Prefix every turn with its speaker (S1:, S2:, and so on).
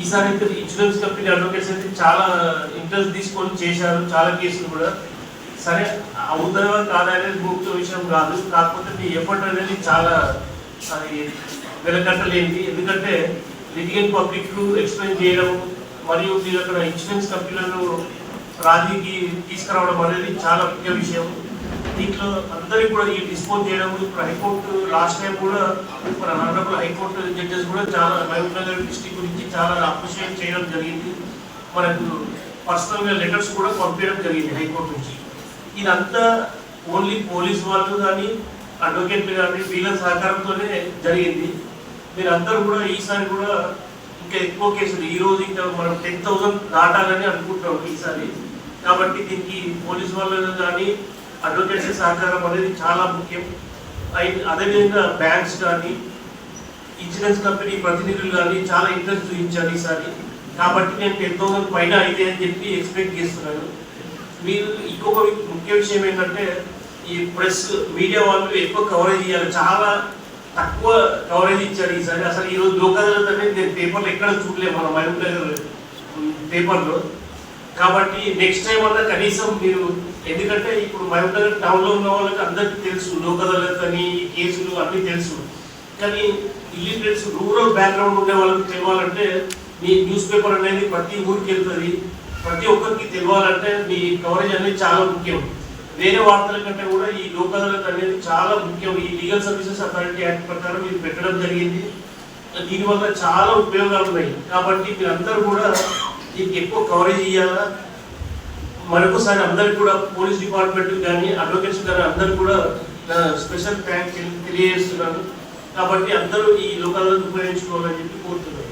S1: ఈసారి insurance company advocates అయితే చాలా ఇంట్రెస్ట్ తీసుకొని చేశారు చాలా కేసులు కూడా. సరే అవుతారో కాదా అనేది ముఖ్య విషయం కాదు. కాకపోతే మీ ఎఫర్ట్ అనేది చాలా అది వెలకట్టలేనిది. ఎందుకంటే లిటిగన్ పబ్లిక్ ఎక్స్ప్లెయిన్ చేయడం మరియు మీరు అక్కడ ఇన్సూరెన్స్ కంపెనీలను రాజీకి తీసుకురావడం అనేది చాలా ముఖ్య విషయం. దీంట్లో అందరికి కూడా ఈ డిస్పోజ్ చేయడం ఇప్పుడు హైకోర్టు లాస్ట్ టైం కూడా మన ఆనరబుల్ హైకోర్టు జడ్జెస్ కూడా చాలా మహబూబ్ నగర్ డిస్టిక్ గురించి చాలా అప్రిషియేట్ చేయడం జరిగింది. మనకు పర్సనల్గా లెటర్స్ కూడా పంపించడం జరిగింది హైకోర్టు నుంచి. ఇదంతా ఓన్లీ పోలీస్ వాళ్ళు కానీ అడ్వకేట్లు కానీ వీళ్ళ సహకారంతోనే జరిగింది. మీరందరూ కూడా ఈసారి కూడా ఇంకా ఎక్కువ కేసులు ఈ రోజు ఇంకా మనం టెన్ థౌసండ్ దాటాలని అనుకుంటున్నాం ఈసారి. కాబట్టి దీనికి పోలీస్ వాళ్ళు కానీ అడ్వకేట్స్ సహకారం అనేది చాలా ముఖ్యం. అదేవిధంగా బ్యాంక్స్ కానీ ఇన్సూరెన్స్ కంపెనీ ప్రతినిధులు కానీ చాలా ఇంట్రెస్ట్ చూపించారు ఈసారి. కాబట్టి నేను టెన్ థౌసండ్ పైన అయితే అని చెప్పి ఎక్స్పెక్ట్ చేస్తున్నాను. మీరు ఇంకొక ముఖ్య విషయం ఏంటంటే ఈ ప్రెస్ మీడియా వాళ్ళు ఎక్కువ కవరేజ్ ఇవ్వాలి చాలా తక్కువ కవరేజ్ ఇచ్చారు ఈసారి. అసలు ఈ రోజు అనేది నేను పేపర్లో ఎక్కడ చూడలేము మన మహబూబ్ నగర్ పేపర్లో. కాబట్టి నెక్స్ట్ టైం అన్నా కనీసం మీరు ఎందుకంటే ఇప్పుడు మహబూబ్ టౌన్లో ఉన్న వాళ్ళకి అందరికీ తెలుసు లోకదాలత్ అని ఈ కేసులు అన్నీ తెలుసు. కానీ ఇల్లిటరేట్స్ రూరల్ బ్యాక్గ్రౌండ్ ఉండే వాళ్ళకి తెలియాలంటే మీ న్యూస్ పేపర్ అనేది ప్రతి ఊరికి వెళ్తుంది. ప్రతి ఒక్కరికి తెలియాలంటే మీ కవరేజ్ అనేది చాలా ముఖ్యం. వేరే వార్తల కంటే కూడా ఈ లోక్ అదాలత్ అనేది చాలా ముఖ్యం. ఈ లీగల్ సర్వీసెస్ అథారిటీ యాక్ట్ ప్రకారం ఇది పెట్టడం జరిగింది. దీనివల్ల చాలా ఉపయోగాలు ఉన్నాయి కాబట్టి మీరందరూ కూడా దీనికి ఎక్కువ కవరేజ్ ఇవ్వాలా మరొకసారి అందరికి కూడా పోలీస్ డిపార్ట్మెంట్ కానీ అడ్వకేట్స్ కానీ అందరు కూడా స్పెషల్ థ్యాంక్స్ తెలియజేస్తున్నాను. కాబట్టి అందరూ ఈ లోకాలను ఉపయోగించుకోవాలని చెప్పి కోరుతున్నాను.